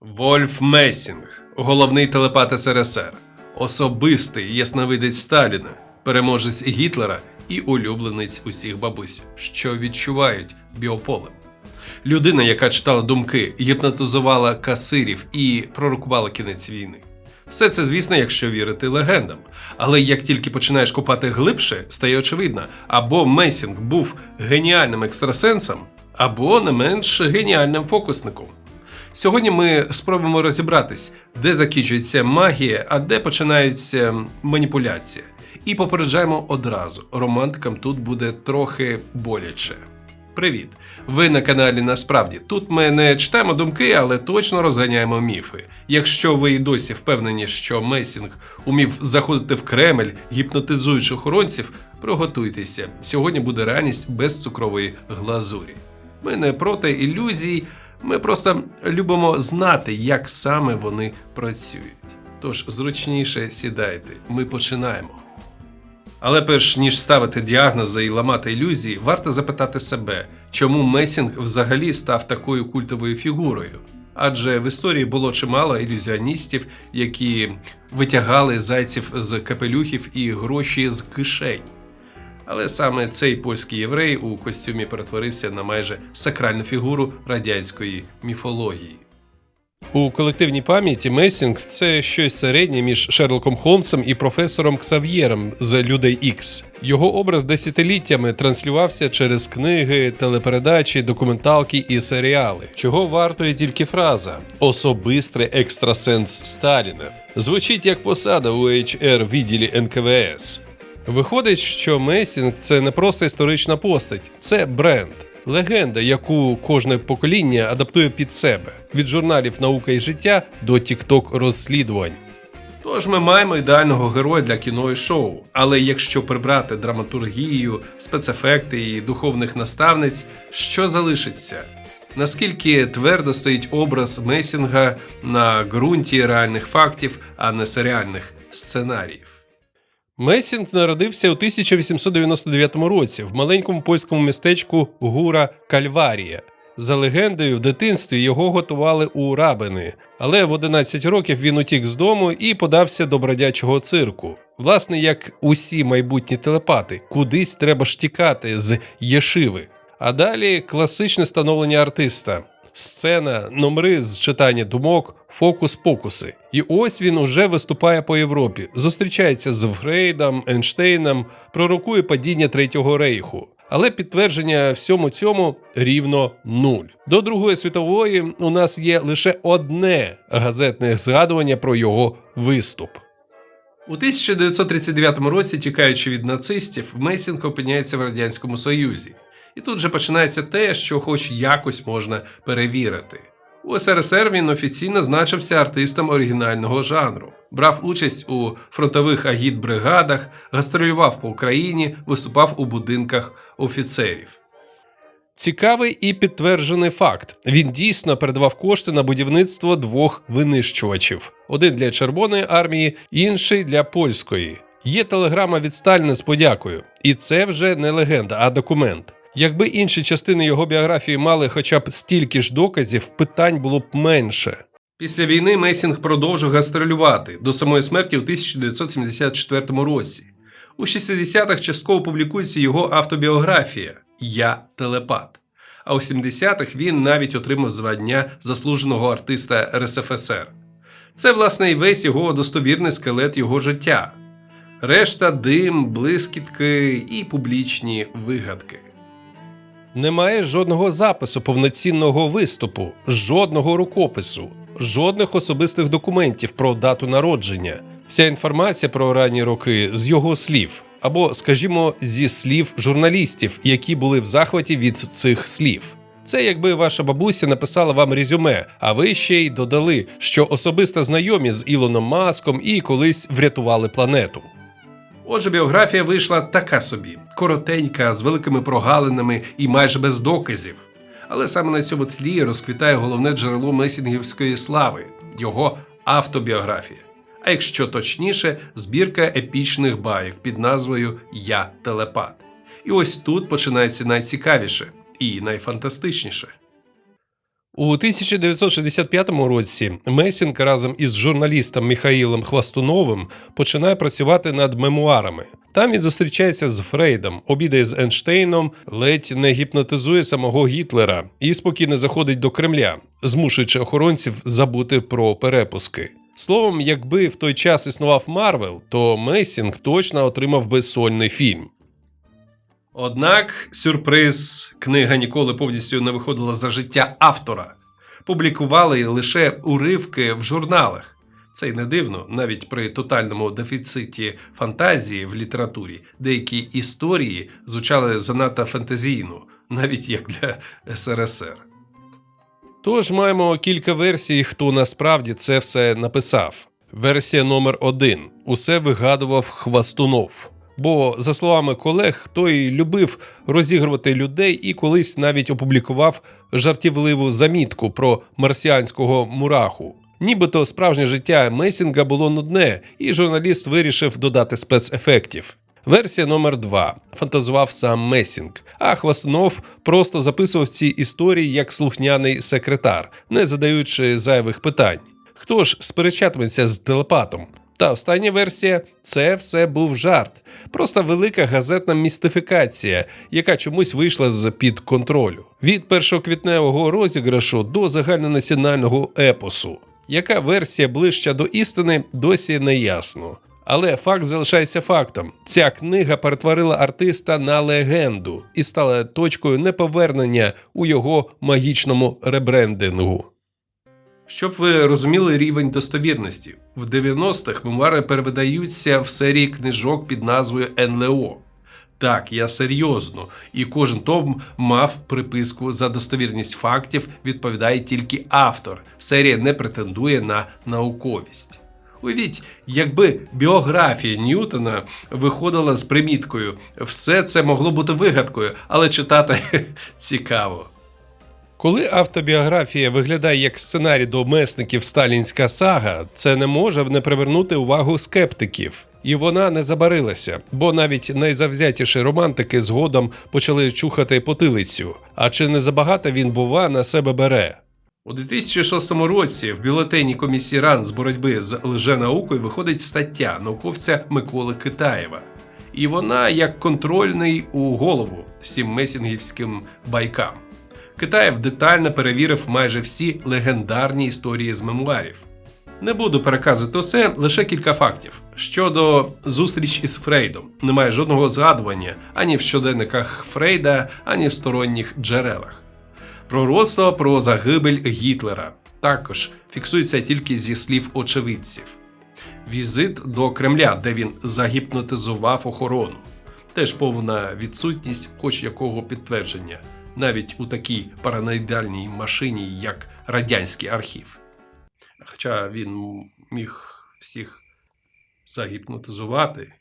Вольф Месінг, головний телепат СРСР, особистий ясновидець Сталіна, переможець Гітлера і улюбленець усіх бабусь, що відчувають біополе. Людина, яка читала думки, гіпнотизувала касирів і пророкувала кінець війни. Все це, звісно, якщо вірити легендам. Але як тільки починаєш купати глибше, стає очевидно, або Месінг був геніальним екстрасенсом, або не менш геніальним фокусником. Сьогодні ми спробуємо розібратись, де закінчується магія, а де починається маніпуляція. І попереджаємо одразу: романтикам тут буде трохи боляче. Привіт! Ви на каналі Насправді. Тут ми не читаємо думки, але точно розганяємо міфи. Якщо ви і досі впевнені, що Месінг умів заходити в Кремль, гіпнотизуючи охоронців, приготуйтеся. Сьогодні буде реальність без цукрової глазурі. Ми не проти ілюзій, ми просто любимо знати, як саме вони працюють. Тож зручніше сідайте, ми починаємо. Але перш ніж ставити діагнози і ламати ілюзії, варто запитати себе, чому Месінг взагалі став такою культовою фігурою. Адже в історії було чимало ілюзіоністів, які витягали зайців з капелюхів і гроші з кишень. Але саме цей польський єврей у костюмі перетворився на майже сакральну фігуру радянської міфології. У колективній пам'яті Месінг це щось середнє між Шерлоком Холмсом і професором Ксав'єром з Людей Ікс. Його образ десятиліттями транслювався через книги, телепередачі, документалки і серіали. Чого вартує тільки фраза Особистий екстрасенс Сталіна. Звучить як посада у HR відділі НКВС. Виходить, що Месінг це не просто історична постать, це бренд. Легенда, яку кожне покоління адаптує під себе від журналів Наука і життя до тікток розслідувань. Тож ми маємо ідеального героя для кіно і шоу. Але якщо прибрати драматургію, спецефекти і духовних наставниць, що залишиться? Наскільки твердо стоїть образ Месінга на ґрунті реальних фактів, а не серіальних сценаріїв? Месінг народився у 1899 році в маленькому польському містечку Гура Кальварія. За легендою, в дитинстві його готували у рабини, але в 11 років він утік з дому і подався до бродячого цирку. Власне, як усі майбутні телепати, кудись треба ж тікати з Єшиви. А далі класичне становлення артиста. Сцена, номери з читання думок, фокус-покуси. І ось він уже виступає по Європі, зустрічається з Фрейдом, Ейнштейном, пророкує падіння Третього рейху. Але підтвердження всьому цьому рівно нуль. До Другої світової у нас є лише одне газетне згадування про його виступ. У 1939 році, тікаючи від нацистів, Месінг опиняється в радянському союзі. І тут же починається те, що хоч якось можна перевірити. У СРСР він офіційно значився артистом оригінального жанру, брав участь у фронтових агітбригадах, гастролював по Україні, виступав у будинках офіцерів. Цікавий і підтверджений факт: він дійсно передавав кошти на будівництво двох винищувачів: один для Червоної армії, інший для польської. Є телеграма від Сталіна з подякою, і це вже не легенда, а документ. Якби інші частини його біографії мали хоча б стільки ж доказів, питань було б менше. Після війни Месінг продовжив гастролювати до самої смерті у 1974 році. У 60-х частково публікується його автобіографія Я телепат. А у 70-х він навіть отримав звання заслуженого артиста РСФСР. Це, власне, і весь його достовірний скелет його життя. Решта дим, блискітки і публічні вигадки. Немає жодного запису повноцінного виступу, жодного рукопису, жодних особистих документів про дату народження. Вся інформація про ранні роки з його слів, або, скажімо, зі слів журналістів, які були в захваті від цих слів. Це якби ваша бабуся написала вам резюме, а ви ще й додали, що особисто знайомі з Ілоном Маском і колись врятували планету. Отже, біографія вийшла така собі: коротенька, з великими прогалинами і майже без доказів. Але саме на цьому тлі розквітає головне джерело месінгівської слави його автобіографія. А якщо точніше, збірка епічних байок під назвою Я телепат. І ось тут починається найцікавіше і найфантастичніше. У 1965 році Месінг разом із журналістом Міхаїлом Хвастуновим починає працювати над мемуарами. Там він зустрічається з Фрейдом, обідає з Ейнштейном, ледь не гіпнотизує самого Гітлера і спокійно заходить до Кремля, змушуючи охоронців забути про перепуски. Словом, якби в той час існував Марвел, то Месінг точно отримав би сольний фільм. Однак сюрприз книга ніколи повністю не виходила за життя автора. Публікували лише уривки в журналах. Це й не дивно, навіть при тотальному дефіциті фантазії в літературі деякі історії звучали занадто фантазійно, навіть як для СРСР. Тож маємо кілька версій, хто насправді це все написав. Версія номер один: усе вигадував Хвастунов. Бо, за словами колег, той любив розігрувати людей і колись навіть опублікував жартівливу замітку про марсіанського мураху. Нібито справжнє життя Месінга було нудне, і журналіст вирішив додати спецефектів. Версія номер 2 фантазував сам Месінг, а Хвастунов просто записував ці історії як слухняний секретар, не задаючи зайвих питань. Хто ж сперечатиметься з телепатом? Та остання версія це все був жарт, просто велика газетна містифікація, яка чомусь вийшла з під контролю. Від першоквітневого розіграшу до загальнонаціонального епосу. Яка версія ближча до істини, досі не ясно. Але факт залишається фактом: ця книга перетворила артиста на легенду і стала точкою неповернення у його магічному ребрендингу. Щоб ви розуміли рівень достовірності, в 90-х мемуари перевидаються в серії книжок під назвою НЛО. Так, я серйозно, і кожен том мав приписку за достовірність фактів, відповідає тільки автор. Серія не претендує на науковість. Уявіть, якби біографія Ньютона виходила з приміткою, все це могло бути вигадкою, але читати цікаво. Коли автобіографія виглядає як сценарій до месників сталінська сага, це не може не привернути увагу скептиків. І вона не забарилася, бо навіть найзавзятіші романтики згодом почали чухати потилицю. А чи не забагато він, бува, на себе бере? У 2006 році в бюлетені комісії РАН з боротьби з лженаукою виходить стаття науковця Миколи Китаєва. І вона як контрольний у голову всім месінгівським байкам. Китаєв детально перевірив майже всі легендарні історії з мемуарів. Не буду переказувати усе, лише кілька фактів. Щодо зустріч із Фрейдом, немає жодного згадування ані в щоденниках Фрейда, ані в сторонніх джерелах. Пророцтво про загибель Гітлера також фіксується тільки зі слів очевидців. Візит до Кремля, де він загіпнотизував охорону, теж повна відсутність хоч якого підтвердження, навіть у такій параноїдальній машині, як радянський архів. Хоча він міг всіх загіпнотизувати,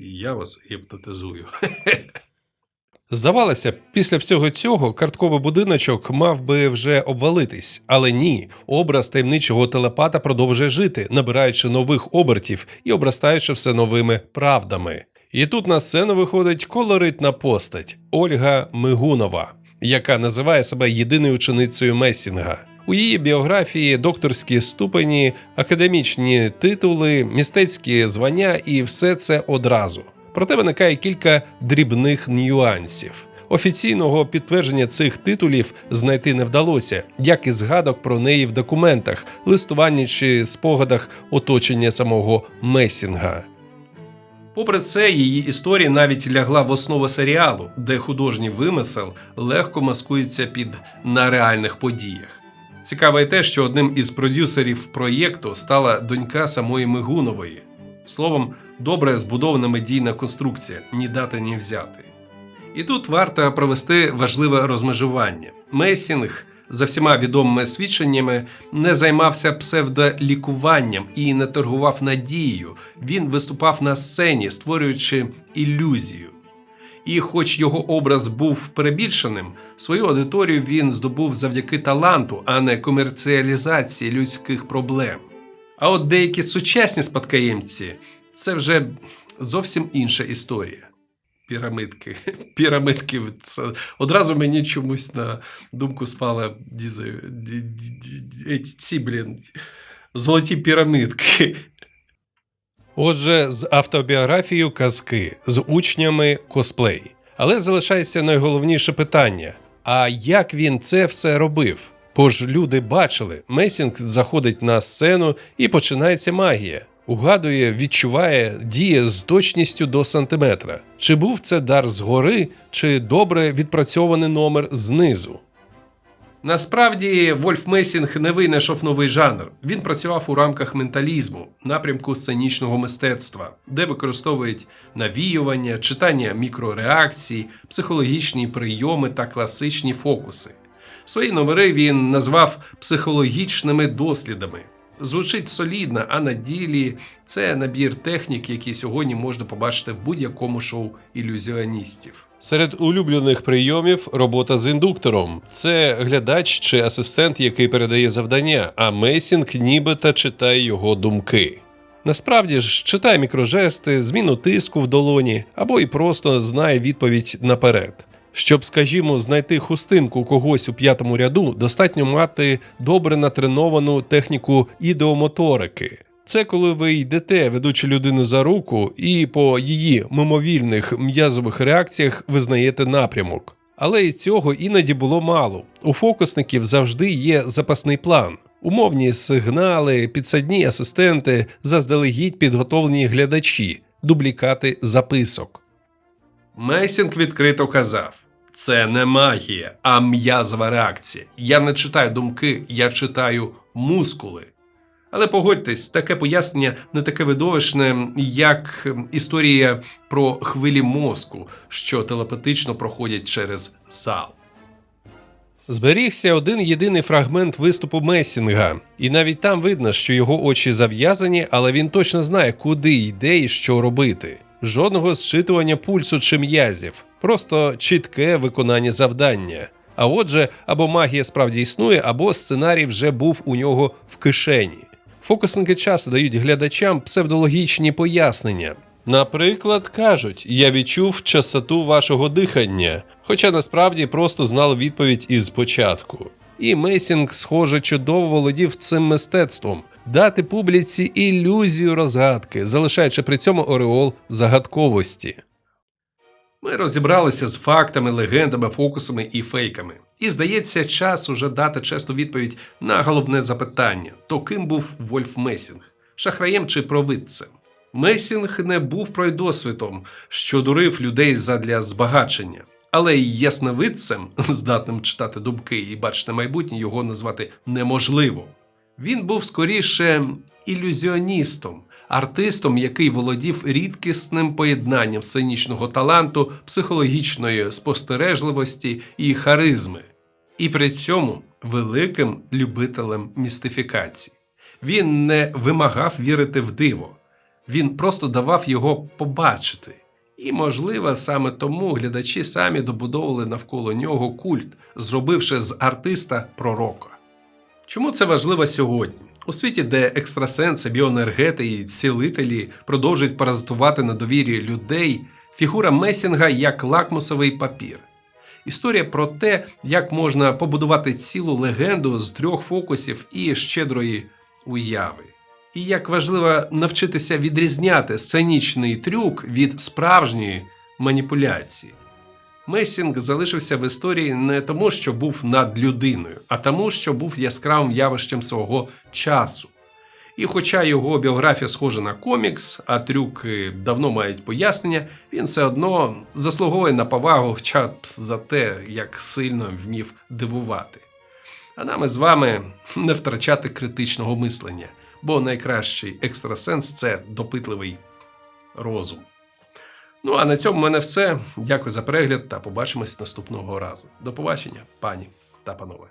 і я вас гіпнотизую. Здавалося, після всього цього картковий будиночок мав би вже обвалитись, але ні, образ таємничого телепата продовжує жити, набираючи нових обертів і обростаючи все новими правдами. І тут на сцену виходить колоритна постать Ольга Мигунова, яка називає себе єдиною ученицею Месінга. У її біографії докторські ступені, академічні титули, містецькі звання і все це одразу. Проте виникає кілька дрібних нюансів. Офіційного підтвердження цих титулів знайти не вдалося, як і згадок про неї в документах, листуванні чи спогадах оточення самого Месінга. Попри це, її історія навіть лягла в основу серіалу, де художній вимисел легко маскується під на реальних подіях. Цікаве й те, що одним із продюсерів проєкту стала донька самої Мигунової. Словом, добре збудована медійна конструкція, ні дати, ні взяти. І тут варто провести важливе розмежування. Месінг, за всіма відомими свідченнями, не займався псевдолікуванням і не торгував надією. Він виступав на сцені, створюючи ілюзію. І, хоч його образ був перебільшеним, свою аудиторію він здобув завдяки таланту, а не комерціалізації людських проблем. А от деякі сучасні спадкоємці це вже зовсім інша історія. Пірамидки. Пірамидки. Це одразу мені чомусь на думку спала ці, блін, золоті пірамидки. Отже, з автобіографією казки, з учнями косплей. Але залишається найголовніше питання: а як він це все робив? Бо ж люди бачили, Месінг заходить на сцену і починається магія. Угадує, відчуває, діє з точністю до сантиметра. Чи був це дар згори, чи добре відпрацьований номер знизу? Насправді Вольф Месінг не винайшов новий жанр. Він працював у рамках менталізму, напрямку сценічного мистецтва, де використовують навіювання, читання мікрореакцій, психологічні прийоми та класичні фокуси. Свої номери він назвав психологічними дослідами. Звучить солідно, а на ділі це набір технік, які сьогодні можна побачити в будь-якому шоу ілюзіоністів. Серед улюблених прийомів робота з індуктором. Це глядач чи асистент, який передає завдання, а Мейсінг нібито читає його думки. Насправді ж читає мікрожести, зміну тиску в долоні або і просто знає відповідь наперед. Щоб, скажімо, знайти хустинку когось у п'ятому ряду, достатньо мати добре натреновану техніку ідеомоторики. Це коли ви йдете, ведучи людину за руку, і по її мимовільних м'язових реакціях визнаєте напрямок. Але і цього іноді було мало. У фокусників завжди є запасний план. Умовні сигнали, підсадні асистенти, заздалегідь підготовлені глядачі, дублікати записок. Мейсінг відкрито казав: це не магія, а м'язова реакція. Я не читаю думки, я читаю мускули. Але погодьтесь, таке пояснення не таке видовищне, як історія про хвилі мозку, що телепатично проходять через зал. Зберігся один єдиний фрагмент виступу Месінга, і навіть там видно, що його очі зав'язані, але він точно знає, куди йде і що робити. Жодного зчитування пульсу чи м'язів, просто чітке виконання завдання. А отже, або магія справді існує, або сценарій вже був у нього в кишені. Фокусники часто дають глядачам псевдологічні пояснення. Наприклад, кажуть: я відчув частоту вашого дихання, хоча насправді просто знали відповідь із початку. І Мейсінг, схоже, чудово володів цим мистецтвом дати публіці ілюзію розгадки, залишаючи при цьому ореол загадковості. Ми розібралися з фактами, легендами, фокусами і фейками. І здається, час уже дати чесну відповідь на головне запитання: то ким був Вольф Месінг? Шахраєм чи провидцем? Месінг не був пройдосвітом, що дурив людей задля збагачення. Але й ясновидцем, здатним читати думки і бачити майбутнє, його назвати неможливо. Він був скоріше ілюзіоністом, артистом, який володів рідкісним поєднанням сценічного таланту, психологічної спостережливості і харизми, і при цьому великим любителем містифікації. Він не вимагав вірити в диво, він просто давав його побачити. І, можливо, саме тому глядачі самі добудовували навколо нього культ, зробивши з артиста пророка. Чому це важливо сьогодні? У світі, де екстрасенси, біоенергети і цілителі продовжують паразитувати на довірі людей, фігура Месінга як лакмусовий папір. Історія про те, як можна побудувати цілу легенду з трьох фокусів і щедрої уяви. І як важливо навчитися відрізняти сценічний трюк від справжньої маніпуляції. Месінг залишився в історії не тому, що був над людиною, а тому, що був яскравим явищем свого часу. І хоча його біографія схожа на комікс, а трюки давно мають пояснення, він все одно заслуговує на повагу хоча б за те, як сильно вмів дивувати. А нам із вами не втрачати критичного мислення, бо найкращий екстрасенс це допитливий розум. Ну а на цьому в мене все. Дякую за перегляд та побачимось наступного разу. До побачення, пані та панове.